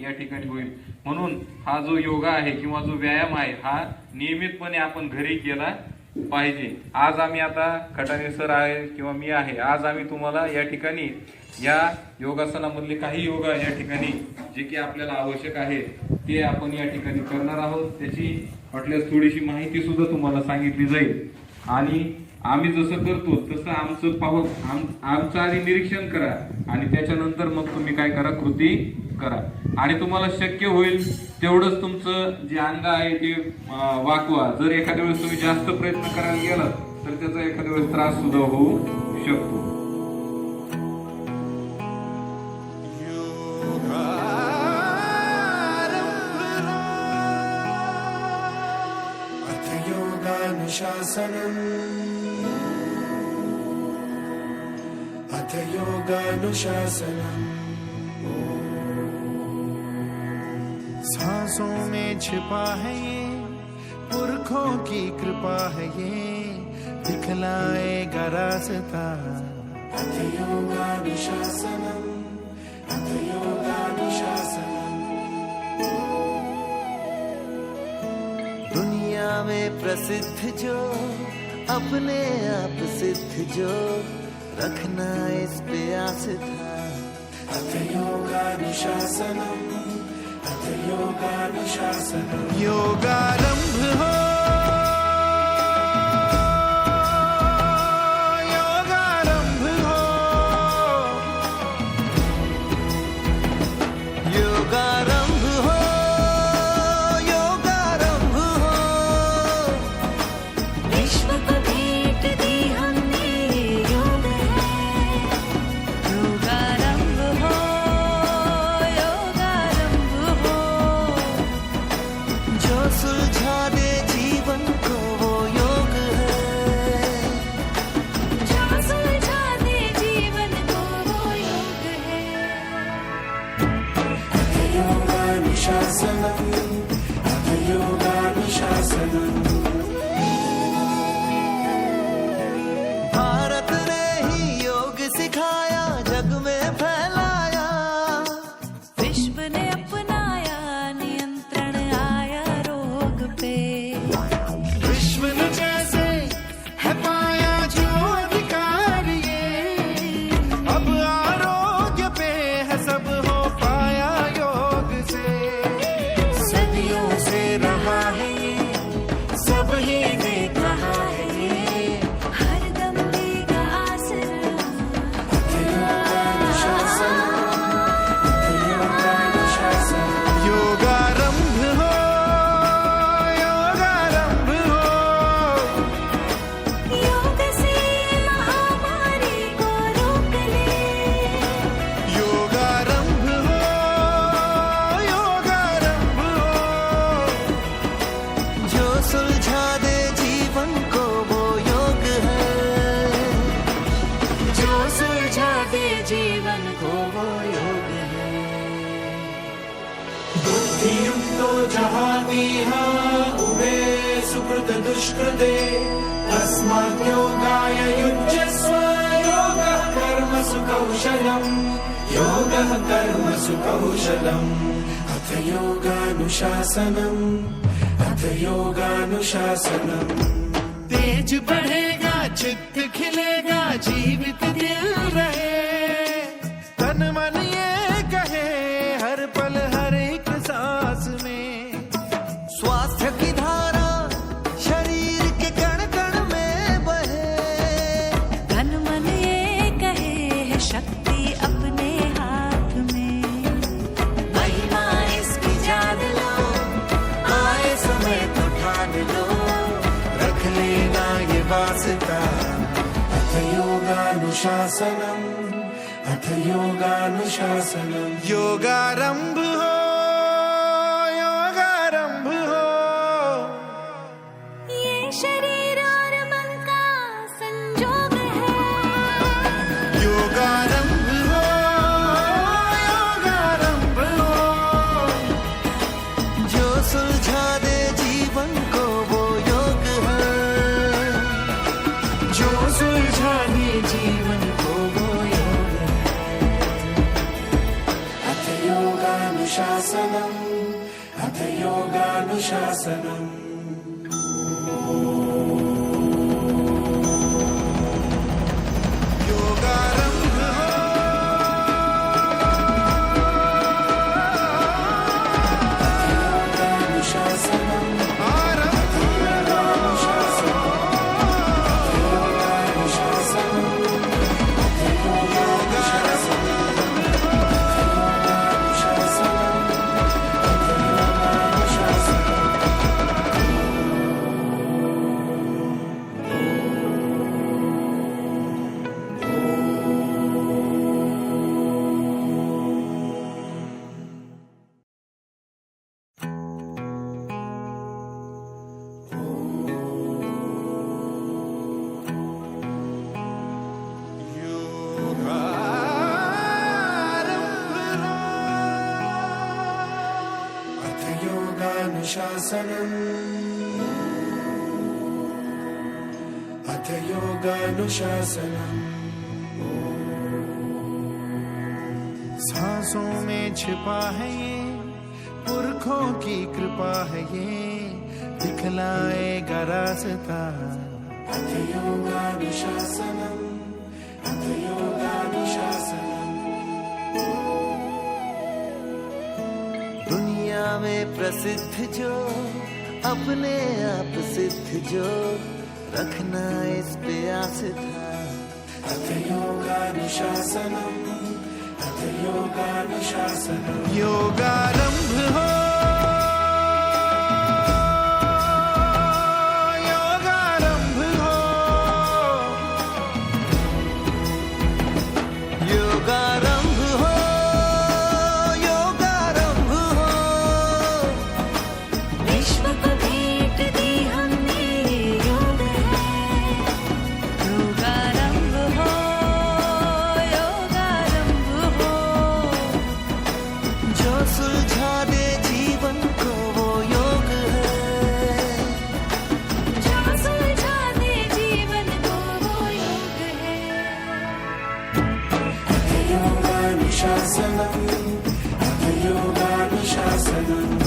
या ठिकाणी होईल. म्हणून हा जो योगा आहे किंवा जो व्यायाम आहे हा नियमितपणे आपण घरी केला पाहिजे. आज आम्ही आता खटाने सर आहे किंवा मी आहे आज आम्ही तुम्हाला या ठिकाणी या योगासनामधले काही योगा या ठिकाणी जे की आपल्याला आवश्यक आहे ते आपण या ठिकाणी करणार आहोत. त्याची वाटल्यास थोडीशी माहिती सुद्धा तुम्हाला सांगितली जाईल. आणि आम्ही जसं करतो तसं आमचं पाहू आम आमचं आधी निरीक्षण करा आणि त्याच्यानंतर मग तुम्ही काय करा कृती करा. आणि तुम्हाला शक्य होईल तेवढंच तुमचं जे अंग आहे ते वाकवा. जर एखाद्या वेळेस तुम्ही जास्त प्रयत्न करायला गेलात तर त्याचा एखाद्या वेळेस त्रास सुद्धा होऊ शकतो. शासनम् सांसों में छिपा है ये, पुरखों की कृपा है ये, दिखलाएगा रास्ता। अथ दुनिया में प्रसिद्ध जो, अपने आप सिद्ध जो रखना इस पे आस था अथ योगानुशासनम अथ योगानुशासनम योगारंभ सुलझा दे उभे सुकृत दुष्कृते तस्मात् योगाय युज्यस्व योगः कर्मसु कौशलम् योगः कर्मसु कौशलम् अथ योगानुशासनम् अथ योगानुशासनम्। तेज बढ़ेगा, चित्त खिलेगा, जीवित दिल। ये वास्ता अथ योगानुशासनम अथ योगानुशासनम योगारंभ सुलझा जीवन को वो योग अथ योगानुशासनम् अथ योगानुशासनम्। योगानुशासनम् अथ योगानुशासनम् सांसों में छिपा है ये पुरखों की कृपा है ये दिखलाएगा रास्ता अथ योगानुशासनम् में प्रसिद्ध जो अपने आप सिद्ध जो रखना इस पे आस था। अथ योगानुशासनम् अथ योगानुशासनम् शासनम् अभियोगानुशासनम्